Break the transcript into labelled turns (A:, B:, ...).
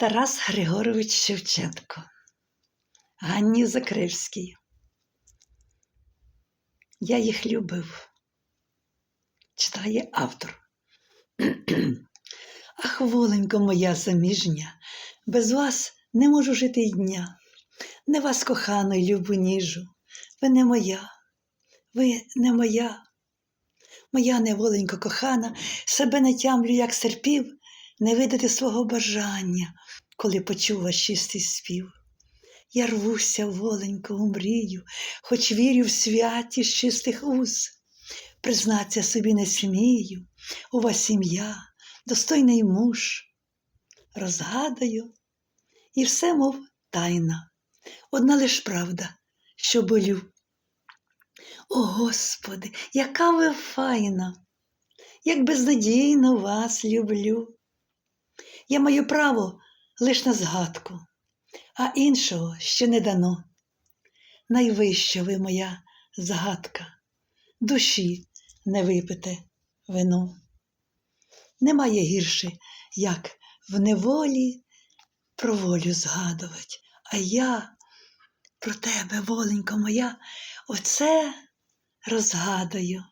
A: Тарас Григорович Шевченко, Ганні Закревський. Я їх любив, читає автор. Ах, воленько моя заміжня, без вас не можу жити й дня. Не вас кохану й любу ніжу, ви не моя, ви не моя. Моя неволенько кохана, себе не тямлю, як серпів, не видати свого бажання, коли почув чистий спів. Я рвуся, воленько, у мрію, хоч вірю в святість чистих уз. Признаться собі не смію, у вас сім'я, достойний муж. Розгадаю, і все, мов тайна, одна лиш правда, що болю. О, Господи, яка ви файна, як безнадійно вас люблю. Я маю право лиш на згадку, а іншого ще не дано. Найвища ви моя згадка, душі не випите вино. Немає гірше, як в неволі про волю згадувати, а я про тебе, воленько моя, оце розгадую.